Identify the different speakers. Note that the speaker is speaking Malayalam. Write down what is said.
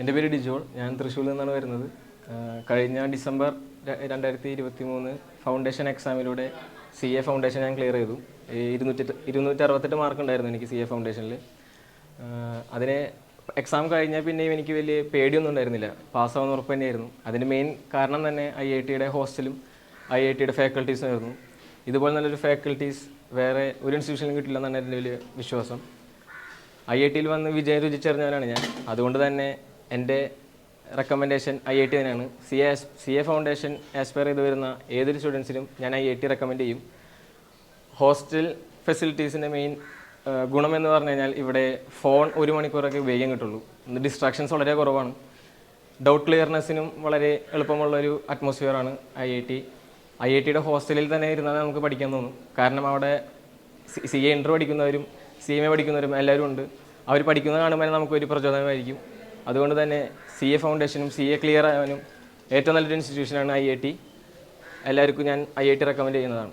Speaker 1: എന്റെ പേര് ഡിജോൾ. ഞാൻ തൃശ്ശൂരിൽ നിന്നാണ് വരുന്നത്. കഴിഞ്ഞ ഡിസംബർ രണ്ടായിരത്തി ഇരുപത്തി മൂന്ന് ഫൗണ്ടേഷൻ എക്സാമിലൂടെ സി എ ഫൗണ്ടേഷൻ ഞാൻ ക്ലിയർ ചെയ്തു. ഇരുന്നൂറ്റി ഇരുന്നൂറ്റി അറുപത്തെട്ട് മാർക്ക് ഉണ്ടായിരുന്നു എനിക്ക് സി എ ഫൗണ്ടേഷനിൽ അതിന് എക്സാം കഴിഞ്ഞാൽ പിന്നെയും എനിക്ക് വലിയ പേടിയൊന്നും ഉണ്ടായിരുന്നില്ല. പാസ്സാവുന്ന ഉറപ്പ് തന്നെയായിരുന്നു. അതിന് മെയിൻ കാരണം തന്നെ ഐ ഐ ടിയുടെ ഹോസ്റ്റലും ഐ ഐ ടിയുടെ ഫാക്കൽറ്റീസും ആയിരുന്നു. ഇതുപോലെ നല്ലൊരു ഫാക്കൽറ്റീസ് വേറെ ഒരു ഇൻസ്റ്റിറ്റ്യൂഷനിലും കിട്ടില്ല എന്നാണ് എന്റെ വലിയ വിശ്വാസം. ഐ ഐ ടിയിൽ വന്ന് വിജയം രുചിച്ചറിഞ്ഞവനാണ് ഞാൻ. അതുകൊണ്ട് തന്നെ എന്റെ റെക്കമെൻഡേഷൻ ഐ ഐ ടി തന്നെയാണ്. C A C A foundation aspire ചെയ്ത് വരുന്ന ഏതൊരു സ്റ്റുഡൻസിനും ഞാൻ ഐ ഐ ടി റെക്കമെൻഡ് ചെയ്യും. ഹോസ്റ്റൽ ഫെസിലിറ്റീസിന്റെ മെയിൻ ഗുണമെന്ന് പറഞ്ഞു കഴിഞ്ഞാൽ ഇവിടെ ഫോൺ ഒരു മണിക്കൂറൊക്കെ ഉപയോഗിക്കാൻ കിട്ടുള്ളൂ. ഡിസ്ട്രാക്ഷൻസ് വളരെ കുറവാണ്. ഡൗട്ട് ക്ലിയർനെസ്സിനും വളരെ എളുപ്പമുള്ള ഒരു അറ്റ്മോസ്ഫിയറാണ് I I T I I ടിയുടെ ഹോസ്റ്റലിൽ തന്നെ ഇരുന്നാൽ നമുക്ക് പഠിക്കാൻ തോന്നും. കാരണം അവിടെ സി എ ഇന്റർ പഠിക്കുന്നവരും സി എം എ പഠിക്കുന്നവരും എല്ലാവരും ഉണ്ട്. അവർ പഠിക്കുന്നത് കാണുമ്പോൾ നമുക്കൊരു പ്രചോദനമായിരിക്കും. അതുകൊണ്ട് തന്നെ സി എ ഫൗണ്ടേഷനും സി എ ക്ലിയർ ആവാനും ഏറ്റവും നല്ലൊരു ഇൻസ്റ്റിറ്റ്യൂഷനാണ് ഐ ഐ ടി എല്ലാവർക്കും ഞാൻ ഐ ഐ ടി റെക്കമെൻഡ് ചെയ്യുന്നതാണ്.